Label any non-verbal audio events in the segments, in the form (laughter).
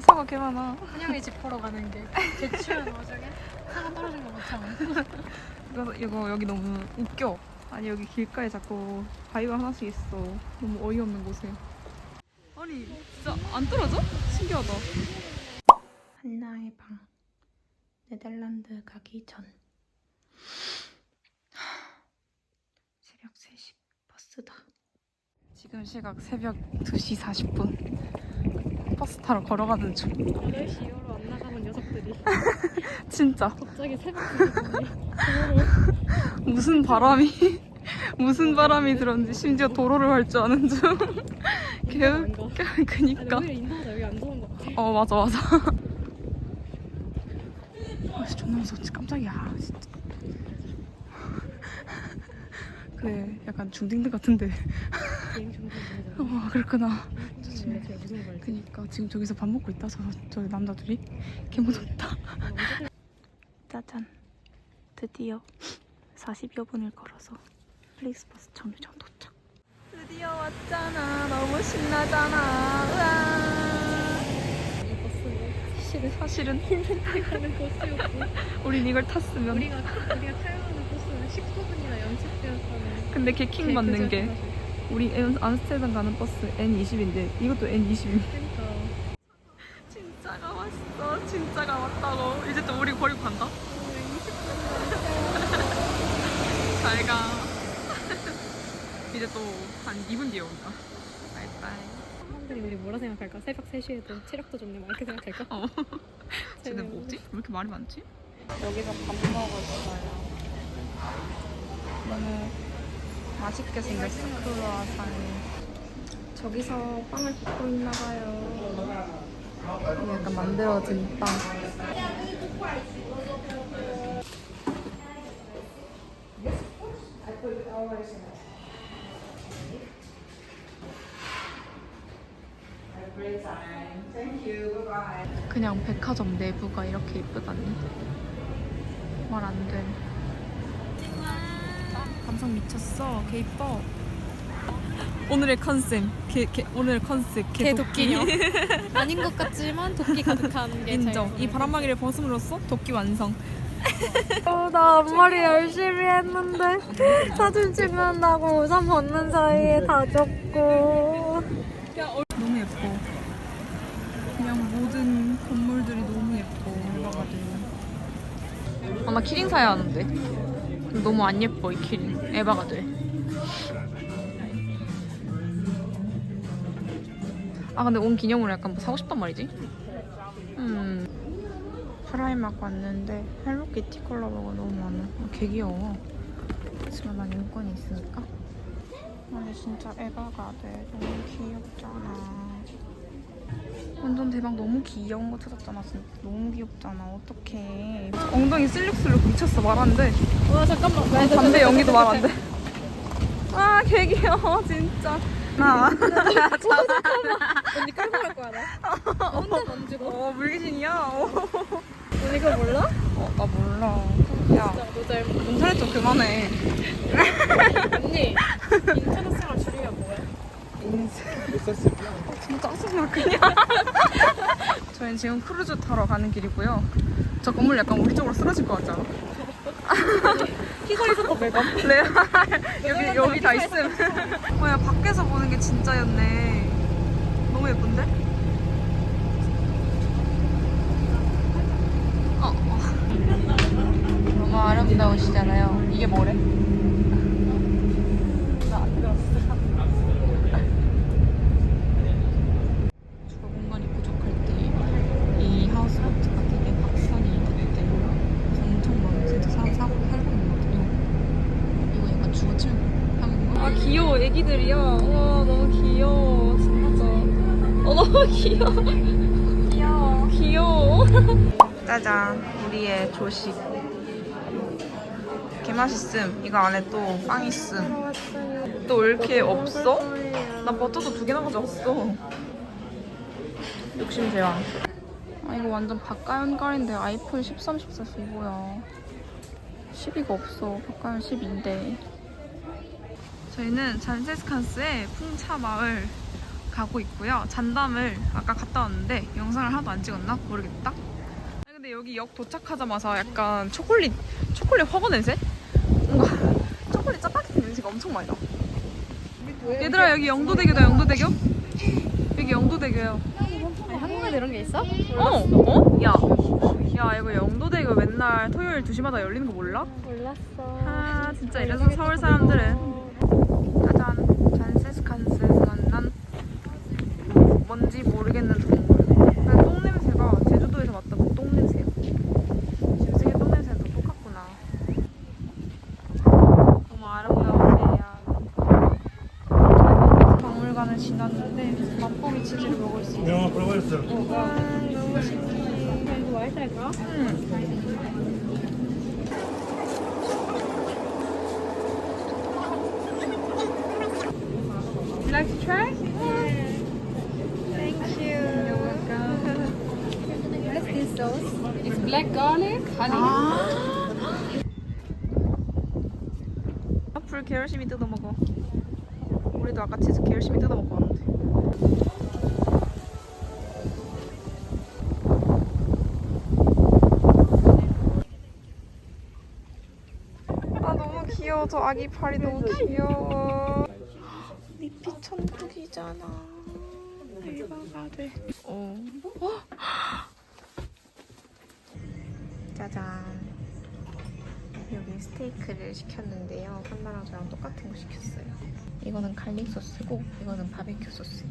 사과 개 많아. 한영이 집 보러 가는 게 대추한 와중에 사과 떨어진 거못 참아. 이거, 이거 여기 너무 웃겨. 아니 여기 길가에 자꾸 바위가 하나씩 있어. 너무 어이없는 곳에. 아니 진짜 안 떨어져? 신기하다. 한나의 방 네덜란드 가기 전 새벽 3시 버스다. 지금 시각 새벽 2시 40분. 버스 타러 걸어가는 중. 8시 이후로 안 나가는 녀석들이 (laughs) 진짜 갑자기 새벽 2시 무슨 바람이 (laughs) 무슨 바람이 들었는지 심지어 도로를 할 줄 아는 중. (laughs) 개웃. 그니까. 아니 오히려 인사하자 여기 안 좋은 거 같아. 어 맞아 맞아. 아 존나 무서웠지 깜짝이야 진짜. 그래 약간 중딩들 같은데. 중독 어 (laughs) 그렇구나. 거 알지? 그니까 지금 저기서 밥 먹고 있다 저, 저 남자 들이 개 무섭다. 짜잔 드디어 40여 분을 걸어서 플릭스버스 정류장 도착. 드디어 왔잖아 너무 신나잖아. 이 버스는 사실은 사실은 가는 버스였고 (laughs) 우린 이걸 탔으면 우리가 우리가 타요하는 버스는 19분이나 연착되었다는 근데 개킹 받는 게 우리 엠- 암스테르담 가는 버스 N20인데 이것도 N20임 그러니까. 진짜가 왔어. 진짜가 왔다고. 이제 또 우리 버리고 간다? 잘 가. (laughs) 이제 또 한 2분 뒤에 온다. 바이바이. 사람들이 우리 뭐라 생각할까? 새벽 3시에도 체력도 좋네. 막 이렇게 생각할까? 어. (laughs) 쟤네 뭐지? 왜 이렇게 말이 많지? 여기서 밥 먹었어요 너무 맛있게 생겼어. 크루아상이 저기서 빵을 굽고 있나 봐요. 이게 약간 만들어진 빵. 그냥 백화점 내부가 이렇게 이쁘다니. 말 안 돼. 감성 미쳤어. 개 이뻐. 오늘의 컨셉, 개, 개, 오늘의 컨셉 개 개도끼녀. (laughs) 아닌 것 같지만 도끼 가득한 게 인정. 이 바람막이를 벗음으로써 도끼 완성. 어, 나 앞머리 열심히 했는데 사진 찍는다고 우산 벗는 사이에 다 젖고 너무 예뻐. 그냥 모든 건물들이 너무 예뻐. 아마 키링 사야 하는데. 너무 안 예뻐 이 키링. 에바가 돼. 아 근데 온 기념으로 약간 뭐 사고 싶단 말이지. 음. 프라이마크 왔는데 헬로키티 컬러버가 너무 많아. 아, 개 귀여워. 하지만 난 인권이 있으니까. 아니 진짜 에바가 돼. 너무 귀엽잖아. 완전 대박 너무 귀여운 거 찾았잖아 진짜. 너무 귀엽잖아. 어떡해. 엉덩이 슬룩슬룩 미쳤어 말 안돼. 와 잠깐만. 담배 연기도 말 안돼. 아 개 귀여워 진짜. 나. 언니 끌고 갈 거야 나 혼자 던지고? 어, 물귀신이야? 어, 언니 그거 몰라? 어, 나 몰라. 야 진짜 너 잘못 인터넷 좀 그만해. 언니 인터넷 생활 줄이면 뭐 야? 진짜 짜증나 그냥 (laughs) 저희는 지금 크루즈 타러 가는 길이고요 저 건물 약간 우리 쪽으로 쓰러질 것 같지 않아? (laughs) 피서에서 매감 레알 (laughs) 여기 여기 다 있음. 뭐야 밖에서 보는 게 진짜였네. 너무 예쁜데? 어. 어. 너무 아름다우시잖아요. 이게 뭐래? 나안 들었어. 주거 공간이 부족할 때 이 하우스보트가 되게 확산이 됐대요. 그래서 엄청 많은 진짜 사람 사고 살고 있거든요. 이거 약간 주거침 하는 거? 아 귀여워 애기들이야 와 너무 귀여워 진짜 어 너무 귀여워. 귀여워. (laughs) 짜잔. 우리의 조식. 개 맛있음. 이거 안에 또 빵 있음. 또왜 이렇게 없어? 나 버터도 두 개나 가져왔어. 욕심 제왕. 아 이거 완전 바깥 연갈인데 아이폰 13, 14 이거야. 12가 없어. 바꿔면 12인데. 저희는 잔세스칸스의 풍차 마을 가고 있고요. 잔담을 아까 갔다 왔는데 영상을 하나도 안 찍었나? 모르겠다. 근데 여기 역 도착하자마자 약간 초콜릿, 초콜릿 허거 냄새? 뭔가 초콜릿 짜파게티 냄새가 엄청 많이 나. 얘들아 여기 영도대교다 영도대교? 여기 영도대교요. 한국에도 이런 게 있어? 어? 어? 야. 야 이거 영도대교 맨날 토요일 2시마다 열리는 거 몰라? 몰랐어. 아 진짜 이래서 서울 사람들은 짜잔 잔세스칸스에서 만난 뭔지 모르겠는 동물 근데 똥 냄새가 제주도에서 맡던 똥 냄새야 짐승의 똥 냄새는 다 똑같구나 너무 아름다우세요 박물관을 지났는데 맛보기 치즈를 먹을 수 있어 esto. 와 너무 신기해 이거 맛있다니까? 응. You like to try? Black garlic, honey. 앞을 개 열심히 뜯어 먹어. 우리도 아까 치즈 개 열심히 뜯어 먹고 왔는데. 아 너무 귀여워. 저 아기 팔이 너무 귀여워. 리피 천국이잖아. 대박아 돼. 어. 어? 짜잔. 여기 스테이크를 시켰는데요. 판다랑 저랑 똑같은 거 시켰어요. 이거는 갈릭 소스고 이거는 바베큐 소스.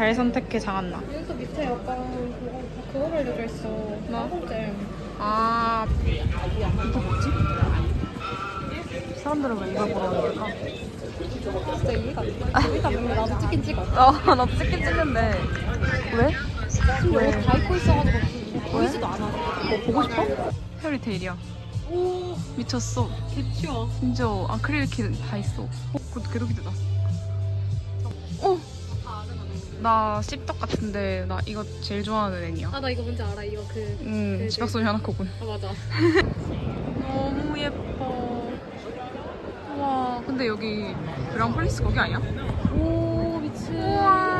잘 선택해 장한나. 여기서 밑에 약간 그거, 알려져 있어. 뭐? 잼. 아 뭐지? 사람들은 왜 이걸 보러 오는 걸까? 진짜 이해가 안 돼. 여기다 보면 나도 찍긴 찍어. 어, 나도 찍긴 찍는데 왜? 지금 왜? 여기 다 입고 있어가지고 보이지도 않아. 뭐 보고 싶어? 페어리테일이야. 오, 미쳤어. 개추워. 진짜 아크릴키 다 있어. 어, 그것도 개독이다. 어? 나 씹떡 같은데 나 이거 제일 좋아하는 애니야. 아, 나 이거 뭔지 알아. 이거 그. 음, 그- 집약소녀 하나코군. 아, 맞아. 너무 예뻐. 와, 근데 여기 그랑플리스 거기 아니야? 오, 미친. 우와.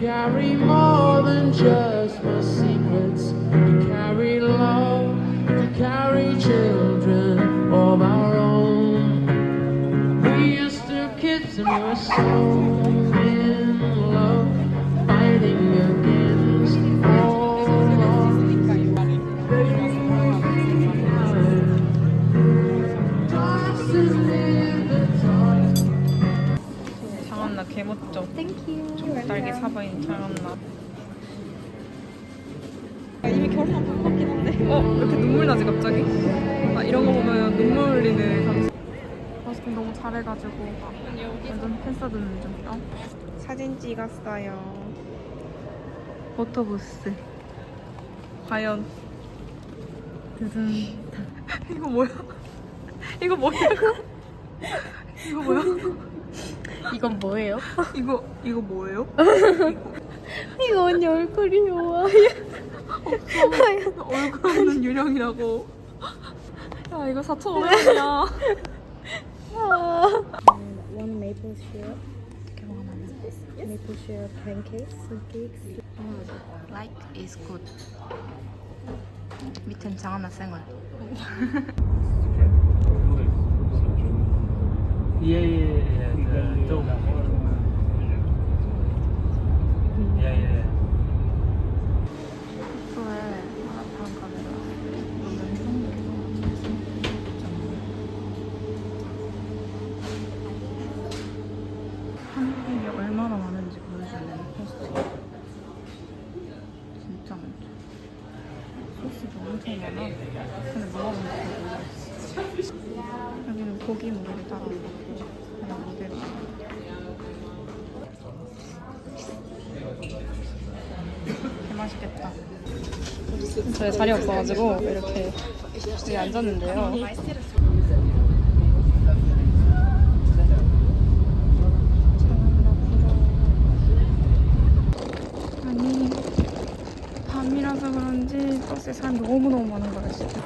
Carry more than just my secrets. To carry love, to carry children of our own. We used to kiss and we were so 개멋져. 땡큐. 딸기 사바인 장한나. 이미 결혼 안 같긴 한데. 어? 왜 이렇게 눈물 나지 갑자기? 나 이런 거 보면 눈물 흘리는 감성. 버스킹 너무 잘해가지고 완전 팬싸 듣는 중. 어? 사진 찍었어요. 포토부스. 과연 드든 (laughs) 이거 뭐야? (laughs) 이거 뭐야? (laughs) 이거 뭐야? 이건 뭐예요? 이거 이거 뭐예요? 이거 언니 얼굴이요. 얼굴 없는 유령이라고. 야 이거 4,500원이야. One maple syrup. Maple syrup pancakes. Pancakes. Like is good. 밑엔 장하나 생얼. 예예예 좀 예예 맛있겠다. 저희 자리 없어가지고 이렇게 여기 앉았는데요. 아니 밤이라서 그런지 버스에 사람 너무 너무 많은 거야 진짜.